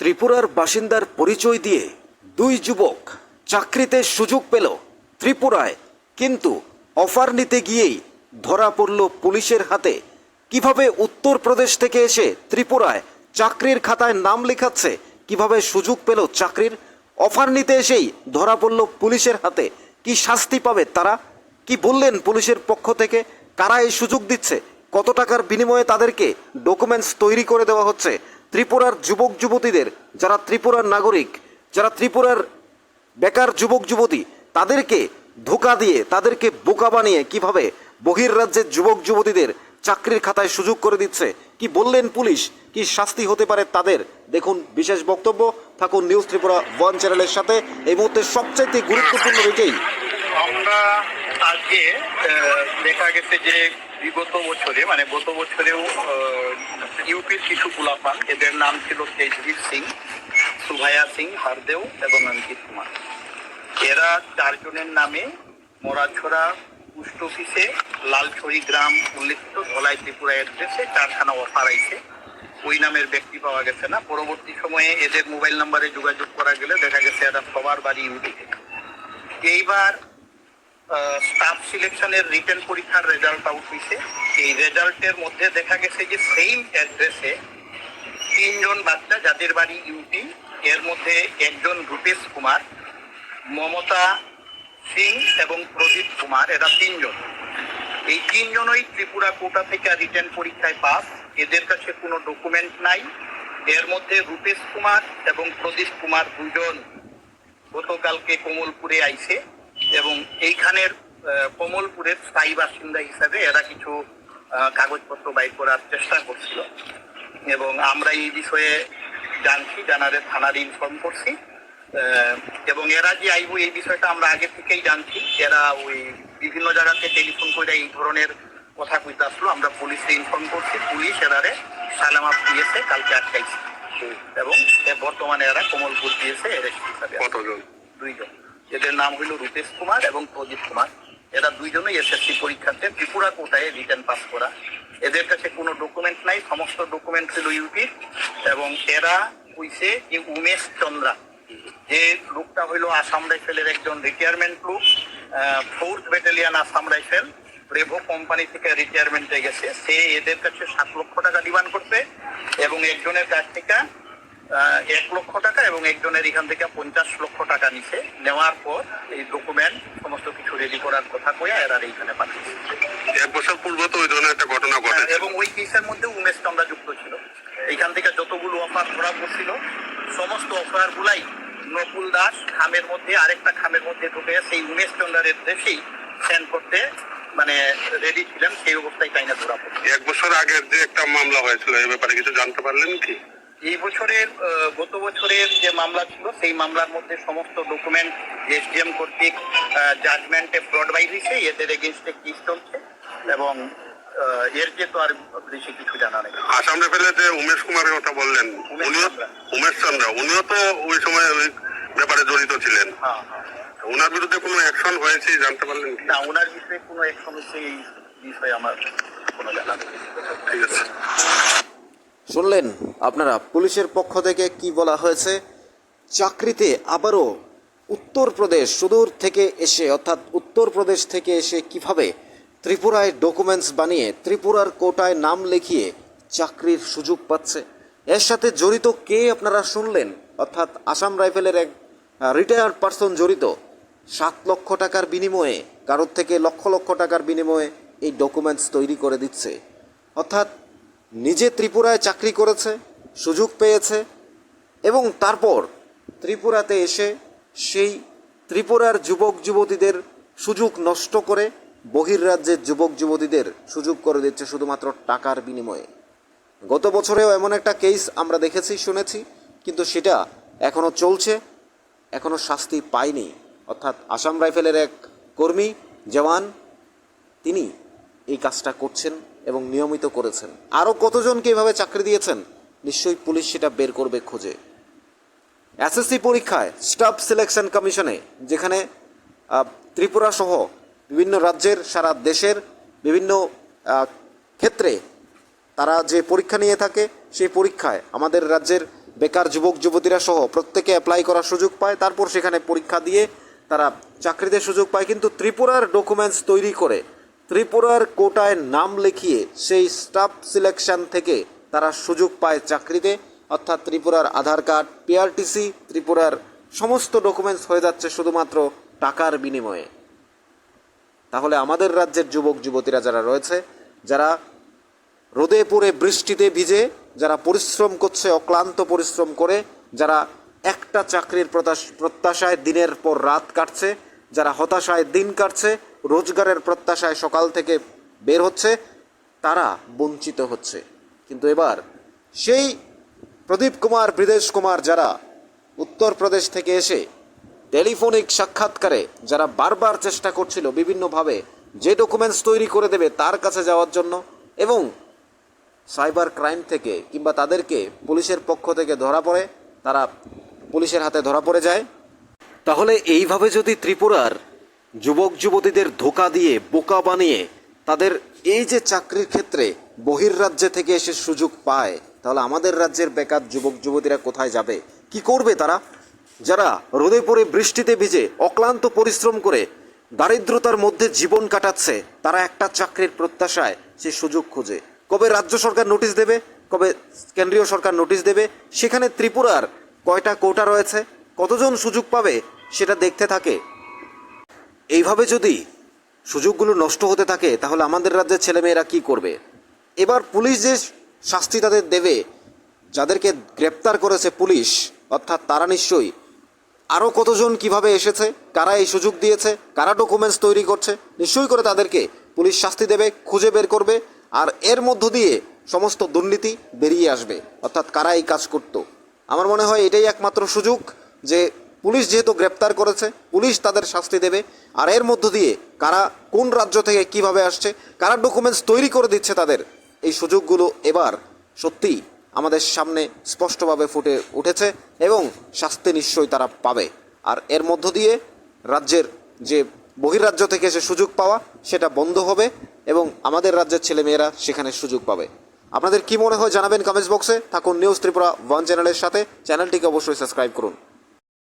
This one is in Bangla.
ত্রিপুরার বাসিন্দার পরিচয় দিয়ে দুই যুবক চাকরিতে সুযোগ পেল ত্রিপুরায়, কিন্তু অফার নিতে গিয়েই ধরা পড়ল পুলিশের হাতে। কীভাবে উত্তরপ্রদেশ থেকে এসে ত্রিপুরায় চাকরির খাতায় নাম লেখাচ্ছে, কীভাবে সুযোগ পেল চাকরির, অফার নিতে এসেই ধরা পড়ল পুলিশের হাতে। কি শাস্তি পাবে তারা? কি বললেন পুলিশের পক্ষ থেকে? কারা এই সুযোগ দিচ্ছে? কত টাকার বিনিময়ে তাদেরকে ডকুমেন্টস তৈরি করে দেওয়া হচ্ছে? ত্রিপুরার যুবক যুবতীদের, যারা ত্রিপুরার নাগরিক, যারা ত্রিপুরার বেকার যুবক যুবতী, তাদেরকে ধোকা দিয়ে, তাদেরকে বোকা বানিয়ে কীভাবে বহির্রাজ্যের যুবক যুবতীদের চাকরির খাতায় সুযোগ করে দিচ্ছে? কি বললেন পুলিশ? কি শাস্তি হতে পারে তাদের? দেখুন বিশেষ বক্তব্য, থাকুন নিউজ ত্রিপুরা ওয়ান চ্যানেলের সাথে। এই মুহূর্তে সবচাইতে গুরুত্বপূর্ণ এটাই আমরা আজকে দেখা গেছে যে বিগত বছরে মানে গত বছরেও ইউপির কিছু গুলাপান। এদের নাম ছিল তেজবীর সিং, সুভায়া সিং, হারদেও এবং অঙ্কিত কুমার। এরা চারজনের নামে মরাছড়া পোস্ট অফিসে লালছড়ি গ্রাম উল্লেখিত ধলাই ত্রিপুরা অ্যাড্রেসে চারখানা অফার আইছে ওই নামের ব্যক্তি পাওয়া গেছে না। পরবর্তী সময়ে এদের মোবাইল নাম্বারে যোগাযোগ করা গেলে দেখা গেছে এরা সবার বাড়ি ইউপিতে। এইবার স্টাফ সিলেকশনের রিটেন পরীক্ষার রেজাল্ট আউট হয়েছে এই রেজাল্টের মধ্যে দেখা গেছে যে সেম অ্যাড্রেসে তিনজন বাচ্চা যাদের বাড়ি ইউপি এর মধ্যে একজন রূপেশ কুমার, মমতা সিং এবং প্রদীপ কুমার, এরা তিনজন। এই তিনজনই ত্রিপুরা কোটা থেকে রিটেন পরীক্ষায় পাস এদের কাছে কোনো ডকুমেন্ট নাই। এর মধ্যে রূপেশ কুমার এবং প্রদীপ কুমার দুজন গতকালকে কমলপুরে আইছে। এবং এইখানের কমলপুরের স্থায়ী বাসিন্দা হিসাবে এরা কিছু কাগজপত্র বাইর করার চেষ্টা করছিল। এবং আমরা এই বিষয়ে জানছি জানারে থানার ইনফর্ম করছি। এবং এরা যে আইব এই বিষয়টা আমরা আগে থেকেই জানছি। এরা ওই বিভিন্ন জায়গাতে টেলিফোন করে এই ধরনের কথা কইতে আসলো। আমরা পুলিশে ইনফর্ম করছি। পুলিশ এরারে সালামা দিয়েছে কালকে আটকাইছে। এবং বর্তমানে এরা কমলপুর দিয়েছে এরেস্ট হিসাবে। কতজন? দুইজন। এদের নাম হইল রূপেশ কুমার এবং প্রদীপ কুমার। এরা দুইজনই এসএসসি পরীক্ষাতে ত্রিপুরা কোটায় রিটার্ন পাস করা। এদের কাছে কোনো ডকুমেন্ট নাই, সমস্ত ডকুমেন্ট ছিল ইউপির এবং এরা হইছে যে উমেশ চন্দ্রা। যে লোকটা হইল আসাম রাইফেলের একজন রিটায়ারমেন্ট লোক ফোর্থ ব্যাটালিয়ান আসাম রাইফেল। রেভো কোম্পানি থেকে রিটায়ারমেন্টে গেছে। সে এদের কাছে সাত লক্ষ টাকা ডিমান্ড করছে এবং একজনের কাছ থেকে এক লক্ষ টাকা এবং একজনের এখান থেকে পঞ্চাশ লক্ষ টাকা নিছে। নেওয়ার পর এই ডকুমেন্ট সমস্ত কিছু রেডি করার কথা কইয়া এরা এইখানে পাঠিয়েছে এক বছর পূর্বে তো ওই ধরনের একটা ঘটনা ঘটেছে। এবং ওই কেসের মধ্যে উমেশ চন্দ্রা যুক্ত ছিল। এইখান থেকে যতগুলো অফার করা পড়ছিল সমস্ত অফার গুলাই নকুল দাস খামের মধ্যে আরেকটা খামের মধ্যে ঢুকে সেই উমেশ চন্দ্রের দেশেই সেন্ড করতে মানে রেডি ছিলেন সেই অবস্থায় তাই না ধরা পড়ছে এক বছর আগের যে একটা মামলা হয়েছিল এই ব্যাপারে কিছু জানতে পারলেন কি? এই বছরের গত বছরের যে মামলা ছিল সেই মামলার মধ্যে সমস্ত ডকুমেন্ট এসডিএম কর্তৃক জাজমেন্টে ফ্রড বাই হয়েছে এদের এগেনস্টে কেস চলছে এবং এর যে তো আর বেশি কিছু জানা নেই। আসাম রেফেলে যে উমেশ কুমারের কথা বললেন উনিও উমেশ চন্দ্র উনিও তো ওই সময় ওই ব্যাপারে জড়িত ছিলেন। হ্যাঁ হ্যাঁ। ওনার বিরুদ্ধে কোনো অ্যাকশন হয়েছে জানতে পারলেন না ওনার বিষয়ে কোনো এক সমস্যা এই বিষয়ে আমার কোনো জানা নেই। ঠিক আছে। শুনলেন, আপনারা পুলিশের পক্ষ থেকে কি বলা হয়েছে? চাকরিতে আবারও উত্তরপ্রদেশ সুদূর থেকে এসে, অর্থাৎ উত্তরপ্রদেশ থেকে এসে কীভাবে ত্রিপুরায় ডকুমেন্টস বানিয়ে, ত্রিপুরার কোটায় নাম লিখিয়ে চাকরির সুযোগ পাচ্ছে? এর সাথে জড়িত কে আপনারা শুনলেন? অর্থাৎ আসাম রাইফেলের এক রিটায়ার্ড পার্সন জড়িত, সাত লক্ষ টাকার বিনিময়ে, কারোর থেকে লক্ষ লক্ষ টাকার বিনিময়ে এই ডকুমেন্টস তৈরি করে দিচ্ছে। অর্থাৎ নিজে ত্রিপুরায় চাকরি করেছে, সুযোগ পেয়েছে এবং তারপর ত্রিপুরাতে এসে সেই ত্রিপুরার যুবক যুবতীদের সুযোগ নষ্ট করে বহির্রাজ্যের যুবক যুবতীদের সুযোগ করে দিচ্ছে শুধুমাত্র টাকার বিনিময়ে। গত বছরেও এমন একটা কেস আমরা দেখেছি, শুনেছি, কিন্তু সেটা এখনও চলছে এখনও শাস্তি পায়নি। অর্থাৎ আসাম রাইফেলের এক কর্মী, জওয়ান, তিনি এই কাজটা করছেন। এবং নিয়মিত করেছেন। আরও কতজনকে এভাবে চাকরি দিয়েছেন? নিশ্চয়ই পুলিশ সেটা বের করবে খোঁজে। এসএসসি পরীক্ষায় স্টাফ সিলেকশন কমিশনে, যেখানে ত্রিপুরা সহ বিভিন্ন রাজ্যের, সারা দেশের বিভিন্ন ক্ষেত্রে তারা যে পরীক্ষা নিয়ে থাকে, সেই পরীক্ষায় আমাদের রাজ্যের বেকার যুবক, যুবতীরা সহ প্রত্যেকে অ্যাপ্লাই করার সুযোগ পায়। তারপর সেখানে পরীক্ষা দিয়ে তারা চাকরিতে সুযোগ পায়। কিন্তু ত্রিপুরার ডকুমেন্টস তৈরি করে ত্রিপুরার কোটায় নাম লিখিয়ে সেই স্টাফ সিলেকশন থেকে তারা সুযোগ পায় চাকরিতে। অর্থাৎ ত্রিপুরার আধার কার্ড পিআরটিসি ত্রিপুরার সমস্ত ডকুমেন্টস হয়ে যাচ্ছে শুধুমাত্র টাকার বিনিময়ে। তাহলে আমাদের রাজ্যের যুবক, যুবতীরা যারা রয়েছে, যারা রোদে পড়ে বৃষ্টিতে ভিজে, যারা পরিশ্রম করছে, অক্লান্ত পরিশ্রম করে, যারা একটা চাকরির প্রত্যাশ- প্রত্যাশায় দিনের পর রাত কাটছে, যারা হতাশায় দিন কাটছে রোজগারের প্রত্যাশায় সকাল থেকে বের হচ্ছে, তারা বঞ্চিত হচ্ছে। কিন্তু এবার সেই প্রদীপ কুমার, বৃদেশ কুমার যারা উত্তরপ্রদেশ থেকে এসে টেলিফোনিক সাক্ষাৎকারে যারা বারবার চেষ্টা করছিল বিভিন্নভাবে যে ডকুমেন্টস তৈরি করে দেবে তার কাছে যাওয়ার জন্য এবং সাইবার ক্রাইম থেকে কিংবা তাদেরকে পুলিশের পক্ষ থেকে ধরা পড়ে, তারা পুলিশের হাতে ধরা পড়ে যায়, তাহলে এইভাবে যদি ত্রিপুরার যুবক যুবতীদের ধোকা দিয়ে, বোকা বানিয়ে তাদের এই যে চাকরির ক্ষেত্রে বহির্রাজ্যে থেকে এসে সুযোগ পায়, তাহলে আমাদের রাজ্যের বেকার যুবক যুবতীরা কোথায় যাবে? কি করবে তারা? যারা রোদে পড়ে বৃষ্টিতে ভিজে, অক্লান্ত পরিশ্রম করে, দারিদ্রতার মধ্যে জীবন কাটাচ্ছে, তারা একটা চাকরির প্রত্যাশায় সে সুযোগ খোঁজে। কবে রাজ্য সরকার নোটিশ দেবে, কবে কেন্দ্রীয় সরকার নোটিশ দেবে, সেখানে ত্রিপুরার কয়টা কোটা রয়েছে, কতজন সুযোগ পাবে, সেটা দেখতে থাকে। এইভাবে যদি সুযোগগুলো নষ্ট হতে থাকে, তাহলে আমাদের রাজ্যের ছেলেমেয়েরা কি করবে? এবার পুলিশ যে শাস্তি তাদের দেবে, যাদেরকে গ্রেপ্তার করেছে পুলিশ, অর্থাৎ তারা নিশ্চয়ই আরও কতজন কীভাবে এসেছে, কারা এই সুযোগ দিয়েছে, কারা ডকুমেন্টস তৈরি করছে, নিশ্চয়ই করে তাদেরকে পুলিশ শাস্তি দেবে, খুঁজে বের করবে, আর এর মধ্য দিয়ে সমস্ত দুর্নীতি বেরিয়ে আসবে, অর্থাৎ কারা এই কাজ করত। আমার মনে হয় এটাই একমাত্র সুযোগ যে পুলিশ যেহেতু গ্রেপ্তার করেছে, পুলিশ তাদের শাস্তি দেবে। আর এর মধ্য দিয়ে কারা কোন রাজ্য থেকে কীভাবে আসছে, কারা ডকুমেন্টস তৈরি করে দিচ্ছে তাদের, এই সুযোগগুলো এবার সত্যিই আমাদের সামনে স্পষ্টভাবে ফুটে উঠেছে এবং শাস্তি নিশ্চয়ই তারা পাবে। আর এর মধ্য দিয়ে রাজ্যের যে বহির্রাজ্য থেকে এসে সুযোগ পাওয়া, সেটা বন্ধ হবে এবং আমাদের রাজ্যের ছেলেমেয়েরা সেখানে সুযোগ পাবে। আপনাদের কি মনে হয় জানাবেন কমেন্টস বক্সে থাকুন নিউজ ত্রিপুরা ওয়ান চ্যানেলের সাথে। চ্যানেলটিকে অবশ্যই সাবস্ক্রাইব করুন।